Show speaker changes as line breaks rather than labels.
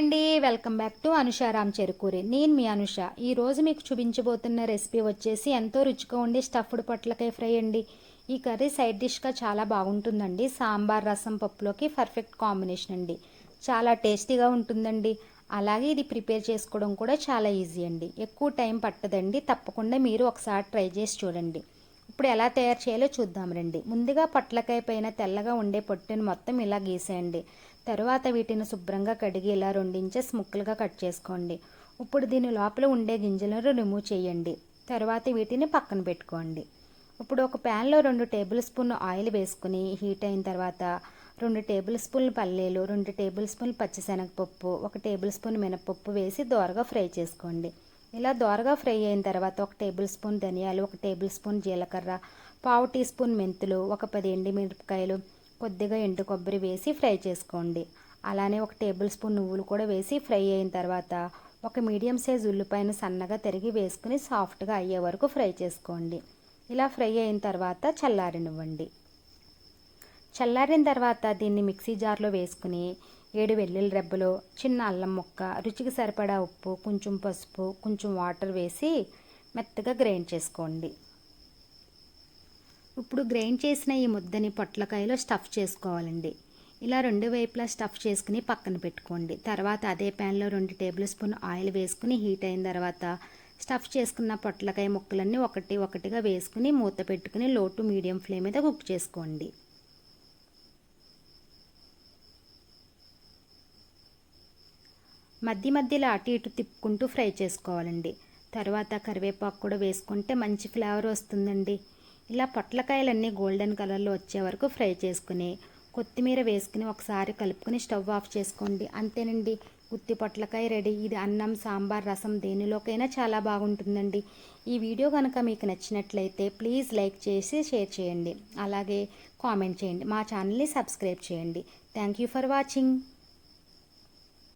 అండి. Welcome back to Anusharam Cherukuri. నేను మీ అనుష. ఈరోజు మీకు చూపించబోతున్న రెసిపీ వచ్చేసి ఎంతో రుచిగా ఉండే స్టఫ్డ్ పొట్లకాయ ఫ్రై అండి. ఈ కర్రీ సైడ్ డిష్గా చాలా బాగుంటుందండి. సాంబార్ రసం పప్పులోకి పర్ఫెక్ట్ కాంబినేషన్ అండి. చాలా టేస్టీగా ఉంటుందండి. అలాగే ఇది ప్రిపేర్ చేసుకోవడం కూడా చాలా ఈజీ అండి. ఎక్కువ టైం పట్టదండి. తప్పకుండా మీరు ఒకసారి ట్రై చేసి చూడండి. ఇప్పుడు ఎలా తయారు చేయాలో చూద్దాం రండి. ముందుగా పొట్లకాయ పైన తెల్లగా ఉండే పొట్టును మొత్తం ఇలా గీసేయండి. తరువాత వీటిని శుభ్రంగా కడిగి ఇలా రెండు ముక్కలుగా కట్ చేసుకోండి. ఇప్పుడు దీని లోపల ఉండే గింజలను రిమూవ్ చేయండి. తర్వాత వీటిని పక్కన పెట్టుకోండి. ఇప్పుడు ఒక ప్యాన్లో రెండు టేబుల్ స్పూన్ ఆయిల్ వేసుకుని హీట్ అయిన తర్వాత రెండు టేబుల్ స్పూన్లు పల్లీలు రెండు టేబుల్ స్పూన్లు పచ్చిశనగపప్పు ఒక టేబుల్ స్పూన్ మినపప్పు వేసి దోరగా ఫ్రై చేసుకోండి. ఇలా దోరగా ఫ్రై అయిన తర్వాత ఒక టేబుల్ స్పూన్ ధనియాలు ఒక టేబుల్ స్పూన్ జీలకర్ర పావు టీ స్పూన్ మెంతులు ఒక పది ఎండుమిరపకాయలు కొద్దిగా ఎండు కొబ్బరి వేసి ఫ్రై చేసుకోండి. అలానే ఒక టేబుల్ స్పూన్ నువ్వులు కూడా వేసి ఫ్రై అయిన తర్వాత ఒక మీడియం సైజ్ ఉల్లిపాయను సన్నగా తరిగి వేసుకుని సాఫ్ట్గా అయ్యే వరకు ఫ్రై చేసుకోండి. ఇలా ఫ్రై అయిన తర్వాత చల్లారనివ్వండి. చల్లారిన తర్వాత దీన్ని మిక్సీ జార్లో వేసుకుని ఏడు వెల్లుల్లి రెబ్బలు చిన్న అల్లం ముక్క రుచికి సరిపడా ఉప్పు కొంచెం పసుపు కొంచెం వాటర్ వేసి మెత్తగా గ్రైండ్ చేసుకోండి. ఇప్పుడు గ్రైండ్ చేసిన ఈ ముద్దని పొట్లకాయలో స్టఫ్ చేసుకోవాలండి. ఇలా రెండు వైపులా స్టఫ్ చేసుకుని పక్కన పెట్టుకోండి. తర్వాత అదే ప్యాన్లో రెండు టేబుల్ స్పూన్ ఆయిల్ వేసుకుని హీట్ అయిన తర్వాత స్టఫ్ చేసుకున్న పొట్లకాయ ముక్కలన్నీ ఒకటి ఒకటిగా వేసుకుని మూత పెట్టుకుని లో టు మీడియం ఫ్లేమ్ మీద కుక్ చేసుకోండి. మధ్య మధ్యలో అటు ఇటు తిప్పుకుంటూ ఫ్రై చేసుకోవాలండి. తర్వాత కరివేపాకు కూడా వేసుకుంటే మంచి ఫ్లేవర్ వస్తుందండి. ఇలా పొట్లకాయలన్నీ గోల్డెన్ కలర్లో వచ్చే వరకు ఫ్రై చేసుకుని కొత్తిమీర వేసుకుని ఒకసారి కలుపుకొని స్టవ్ ఆఫ్ చేసుకోండి. అంతేనండి గుత్తి పొట్లకాయ రెడీ. ఇది అన్నం సాంబార్ రసం దేనిలోకైనా చాలా బాగుంటుందండి. ఈ వీడియో కనుక మీకు నచ్చినట్లయితే ప్లీజ్ లైక్ చేసి షేర్ చేయండి. అలాగే కామెంట్ చేయండి. మా ఛానల్ని సబ్స్క్రైబ్ చేయండి. Thank you for watching.